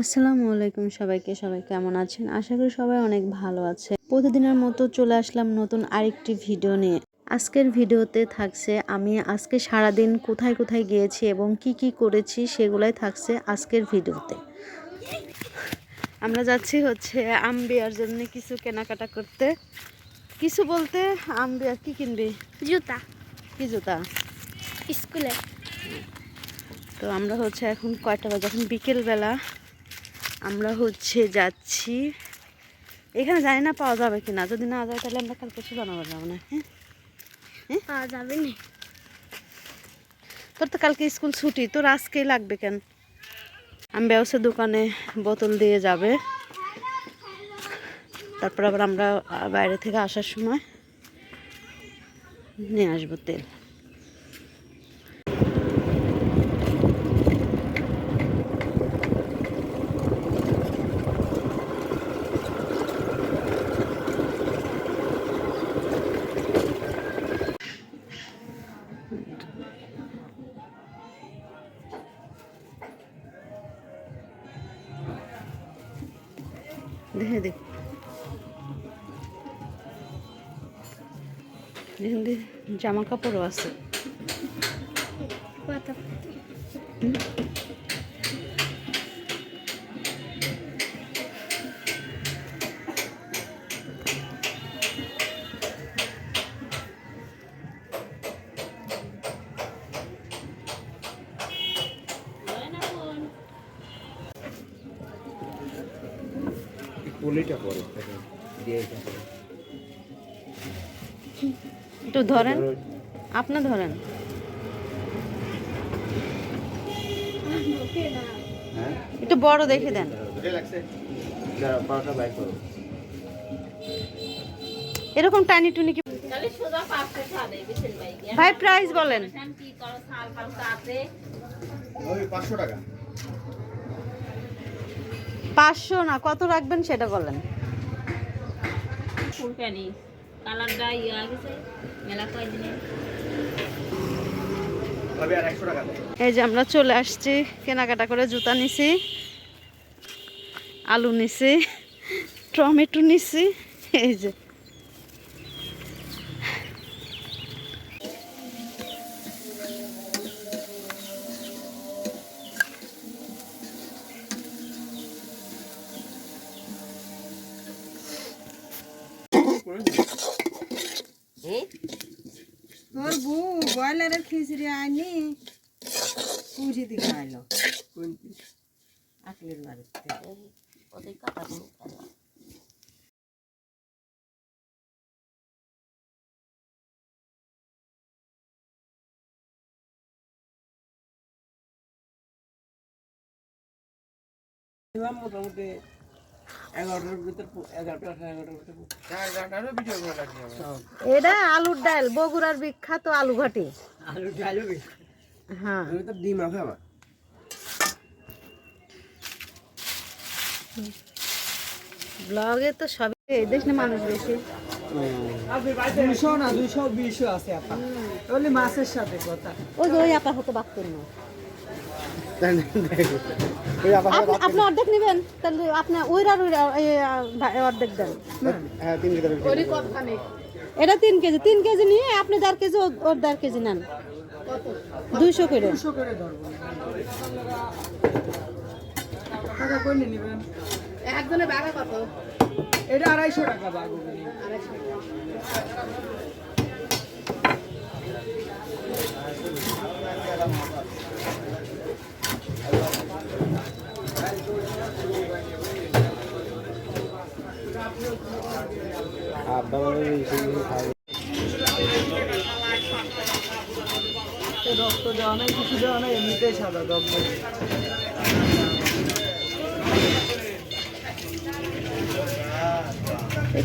আসসালামু আলাইকুম সবাইকে সবাই কেমন আছেন? আশা করি সবাই অনেক ভালো আছে। প্রতিদিনের মতো চলে আসলাম নতুন আরেকটি ভিডিও নিয়ে। আজকের ভিডিওতে থাকছে আমি আজকে সারাদিন কোথায় কোথায় গিয়েছি এবং কি কি করেছি সেগুলাই থাকছে আজকের ভিডিওতে। আমরা যাচ্ছি হচ্ছে আমবিয়ার জন্য কিছু কেনাকাটা করতে। কিছু বলতে আমবিয়ার কি কিনবি? জুতা। কি জুতা? স্কুলে তো আমরা হচ্ছে এখন কয়টা বাজে? এখন বিকেলবেলা। আমরা হচ্ছে যাচ্ছি। এখানে জানি না পাওয়া যাবে কি না যদি না যায় তাহলে আমরা কাল পরশু বানাবো যাব না হ্যাঁ? পাওয়া যাবে না। তোর তো কালকে স্কুল ছুটি তোর আজকেই লাগবে কেন? আমি ব্যবসার দোকানে বোতল দিয়ে যাবে। তারপর আবার আমরা বাইরে থেকে আসার সময় নিয়ে আসব তেল। দেখে দেখ জামা কাপড়ও আছে। পলিটা পরে একটু ধরেন আপনি ধরেন হ্যাঁ একটু বড় দেখে দেন এরকম টানি টুনি কি ভাই প্রাইস বলেন ওই পাঁচশো টাকা পাঁচশো না কত রাখবেন সেটা বলেন। কালারটা ইয়ে গেছে মেলা এই যে আমরা চলে আসছি কেনাকাটা করে জুতা নিছি আলু নিছি টমেটো নিছি এই যে। ব্রয়লারের খিচড়ি আনি পুঁজি দিকে আইলো আকলের বাড়িতে মোটামুটি এটা আলুর ডাল বগুড়ার বিখ্যাত আলু ঘাটি। আলু ডালও হ্যাঁ। ডিম আছে আমার। ব্লগে তো সবই এই দেশ না মানুষ বেশি। দুইশো না বিশও আছে আপা। মাছের সাথে কথা। ওই ওই আপা হতে না আবার আপনি আপনি অর্ধেক নেবেন তাহলে আপনি ওইরা ভা- অর্ধেক দেন। হ্যাঁ তিন এটা তিন কেজি তিন কেজি নিয়ে আপনি দেড় কেজি ও- ওর দেড় কেজি নেন। দুইশো করে। একজনের বাঘা কত? এটা আড়াইশো টাকা বাগো আব্বা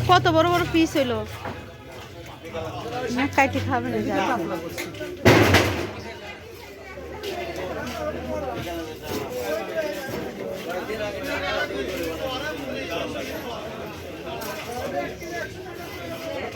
কত বড় বড় পিস হইল? কাইটে খাবে না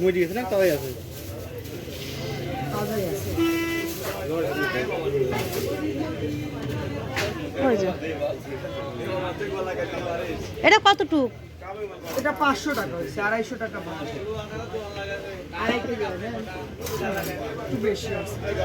মুই দিয়েছে না তাই আছে। এটা কতটুক? এটা পাঁচশো টাকা হয়েছে আড়াইশো টাকা পাঁচশো আড়াই কেজি একটু বেশি আছে। এটা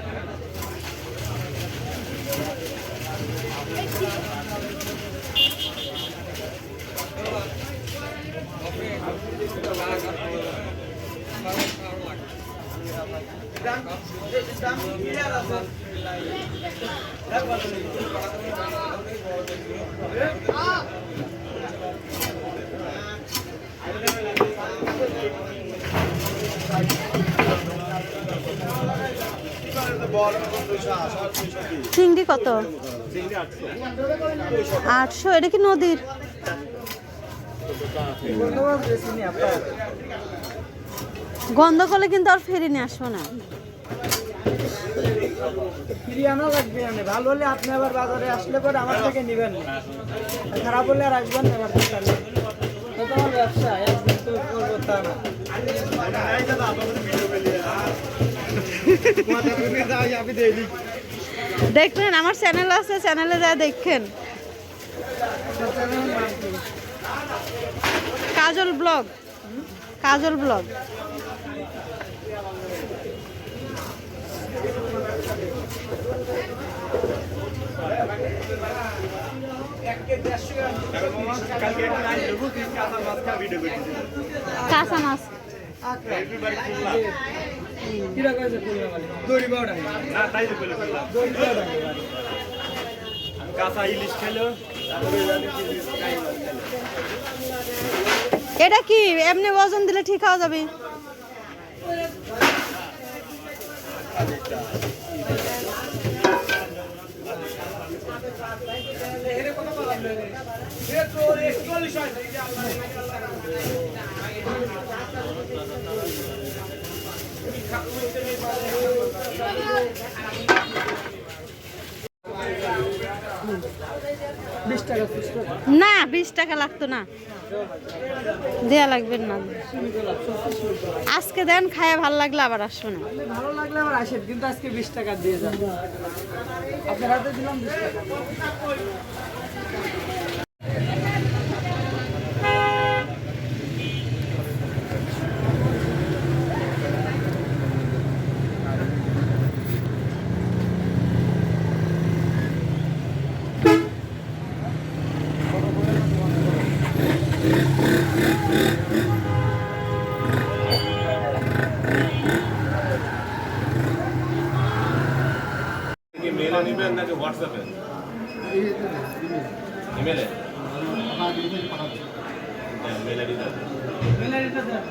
চিংড়ি কত? আটশো এটা কি নদীর? গন্ধ করলে কিন্তু আর ফেরি নিয়ে আসব না। ফিরিয়ে আনা লাগবে মানে ভালো হলে আপনি আবার বাজারে আসলে পরে আমার থেকে নেবেন না। খারাপ হলে আর আসবেন না দোকানে। এটা আমার ব্যবসা একদিন তো করব তা না দেখবেন আমার চ্যানেল আছে চ্যানেলে যা দেখেন। কাজল ব্লগ। কাজল ব্লগ কাঁচা মাছ কিরা কয়েছে খুলনা মানে দড়ি বাউডা না তাই তো বলে দড়ি বাউডা। মানে কাঁচা ইলিশ খেলো এটা কি? এমনি ওজন দিলে ঠিক হওয়া যাবে। পিস করে না, বিশ টাকা লাগতো না। দেয়া লাগবে না। আজকে দেন, খায় ভালো লাগলে, আবার আসব না। ভালো লাগলে আবার আসেন, কিন্তু আজকে বিশ টাকা দিয়ে যান। আপনার হাতে দিলাম বিশ টাকা। মেলে নিবেন নাকি হোয়াটসঅ্যাপে ইমেলে হ্যাঁ মেল আইডি দেন মেলারিটা দেন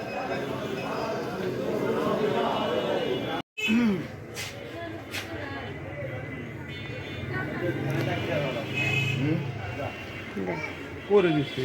করে দিচ্ছি